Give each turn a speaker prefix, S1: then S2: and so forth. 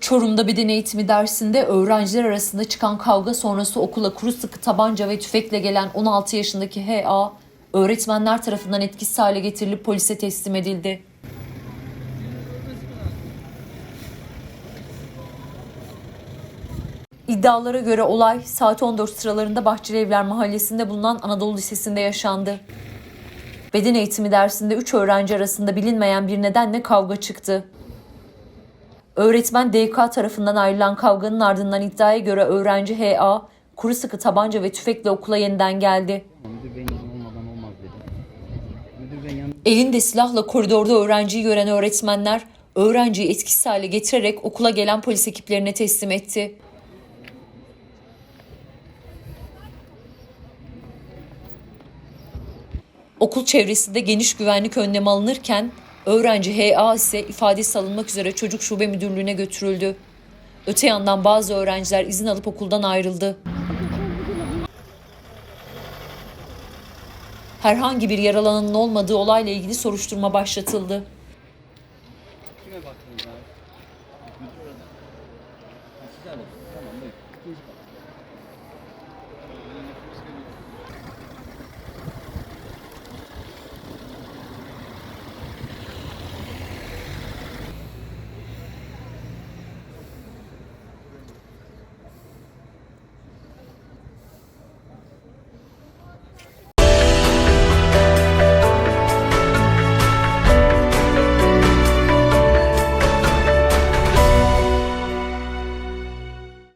S1: Çorum'da beden eğitimi dersinde öğrenciler arasında çıkan kavga sonrası okula kuru sıkı tabanca ve tüfekle gelen 16 yaşındaki H.A. öğretmenler tarafından etkisiz hale getirilip polise teslim edildi. İddialara göre olay saat 14 sıralarında Bahçeli Mahallesi'nde bulunan Anadolu Lisesi'nde yaşandı. Beden eğitimi dersinde 3 öğrenci arasında bilinmeyen bir nedenle kavga çıktı. Öğretmen DK tarafından ayrılan kavganın ardından iddiaya göre öğrenci HA kuru sıkı tabanca ve tüfekle okula yeniden geldi. Elinde silahla koridorda öğrenciyi gören öğretmenler öğrenciyi etkisiz hale getirerek okula gelen polis ekiplerine teslim etti. Okul çevresinde geniş güvenlik önlemi alınırken Öğrenci HA ise ifadesi alınmak üzere çocuk şube müdürlüğüne götürüldü. Öte yandan bazı öğrenciler izin alıp okuldan ayrıldı. Herhangi bir yaralananın olmadığı olayla ilgili soruşturma başlatıldı.
S2: Tamam.